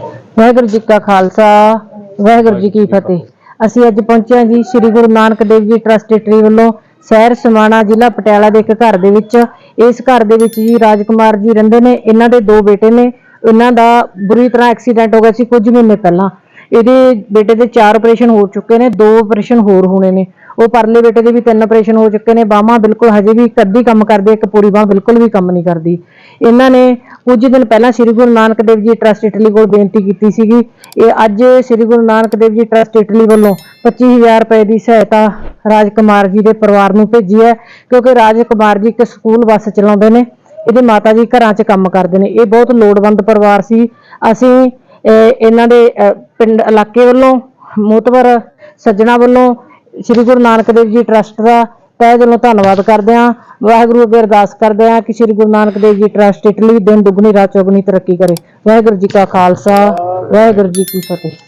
ਵਾਹਿਗੁਰੂ ਜੀ ਕਾ ਖਾਲਸਾ, ਵਾਹਿਗੁਰੂ ਜੀ ਕੀ ਫਤਿਹ। ਅਸੀਂ ਅੱਜ ਪਹੁੰਚੇ ਹਾਂ ਜੀ ਸ੍ਰੀ ਗੁਰੂ ਨਾਨਕ ਦੇਵ ਜੀ ਟਰਸਟ ਇਟਲੀ ਵੱਲੋਂ ਸ਼ਹਿਰ ਸਮਾਣਾ ਜ਼ਿਲ੍ਹਾ ਪਟਿਆਲਾ ਦੇ ਇੱਕ ਘਰ ਦੇ ਵਿੱਚ। ਇਸ ਘਰ ਦੇ ਵਿੱਚ ਜੀ ਰਾਜਕੁਮਾਰ ਜੀ ਰਹਿੰਦੇ ਨੇ, ਇਹਨਾਂ ਦੇ ਦੋ ਬੇਟੇ ਨੇ। ਇਹਨਾਂ ਦਾ ਬੁਰੀ ਤਰ੍ਹਾਂ ਐਕਸੀਡੈਂਟ ਹੋ ਗਿਆ ਸੀ ਕੁਝ ਮਹੀਨੇ ਪਹਿਲਾਂ। ਇਹਦੇ ਬੇਟੇ ਦੇ ਚਾਰ ਆਪਰੇਸ਼ਨ ਹੋ ਚੁੱਕੇ ਨੇ, ਦੋ ਆਪਰੇਸ਼ਨ ਹੋਰ ਹੋਣੇ ਨੇ। ਉਹ ਪਰਲੇ ਬੇਟੇ ਦੇ ਵੀ ਤਿੰਨ ਆਪਰੇਸ਼ਨ ਹੋ ਚੁੱਕੇ ਨੇ। ਬਾਹਾਂ ਬਿਲਕੁਲ ਹਜੇ ਵੀ ਇੱਕ ਅੱਧੀ ਕੰਮ ਕਰਦੀ, ਇੱਕ ਪੂਰੀ ਬਾਹ ਬਿਲਕੁਲ ਵੀ ਕੰਮ ਨਹੀਂ ਕਰਦੀ। ਇਹਨਾਂ ਨੇ ਕੁਝ ਦਿਨ ਪਹਿਲਾਂ ਸ੍ਰੀ ਗੁਰੂ ਨਾਨਕ ਦੇਵ ਜੀ ਟਰਸਟ ਇਟਲੀ ਕੋਲ ਬੇਨਤੀ ਕੀਤੀ ਸੀਗੀ। ਇਹ ਅੱਜ ਸ੍ਰੀ ਗੁਰੂ ਨਾਨਕ ਦੇਵ ਜੀ ਟਰਸਟ ਇਟਲੀ ਵੱਲੋਂ 25000 ਰੁਪਏ ਦੀ ਸਹਾਇਤਾ ਰਾਜਕੁਮਾਰ ਜੀ ਦੇ ਪਰਿਵਾਰ ਨੂੰ ਭੇਜੀ ਹੈ, ਕਿਉਂਕਿ ਰਾਜਕੁਮਾਰ ਜੀ ਇੱਕ ਸਕੂਲ ਬੱਸ ਚਲਾਉਂਦੇ ਨੇ, ਇਹਦੇ ਮਾਤਾ ਜੀ ਘਰਾਂ 'ਚ ਕੰਮ ਕਰਦੇ ਨੇ। ਇਹ ਬਹੁਤ ਲੋੜਵੰਦ ਪਰਿਵਾਰ ਸੀ। ਅਸੀਂ ਇਹਨਾਂ ਦੇ ਪਿੰਡ ਇਲਾਕੇ ਵੱਲੋਂ ਮੋਤਵਰ ਸੱਜਣਾ ਵੱਲੋਂ ਸ੍ਰੀ ਗੁਰੂ ਨਾਨਕ ਦੇਵ ਜੀ ਟਰਸਟ ਦਾ ਤਹਿ ਦਿਲੋਂ ਧੰਨਵਾਦ ਕਰਦੇ ਹਾਂ। ਵਾਹਿਗੁਰੂ ਅੱਗੇ ਅਰਦਾਸ ਕਰਦੇ ਹਾਂ ਕਿ ਸ੍ਰੀ ਗੁਰੂ ਨਾਨਕ ਦੇਵ ਜੀ ਟਰਸਟ ਇਟਲੀ ਦਿਨ ਦੁਗਣੀ ਰਾਤ ਚੌਗਣੀ ਤਰੱਕੀ ਕਰੇ। ਵਾਹਿਗੁਰੂ ਜੀ ਕਾ ਖਾਲਸਾ, ਵਾਹਿਗੁਰੂ ਜੀ ਕੀ ਫਤਿਹ।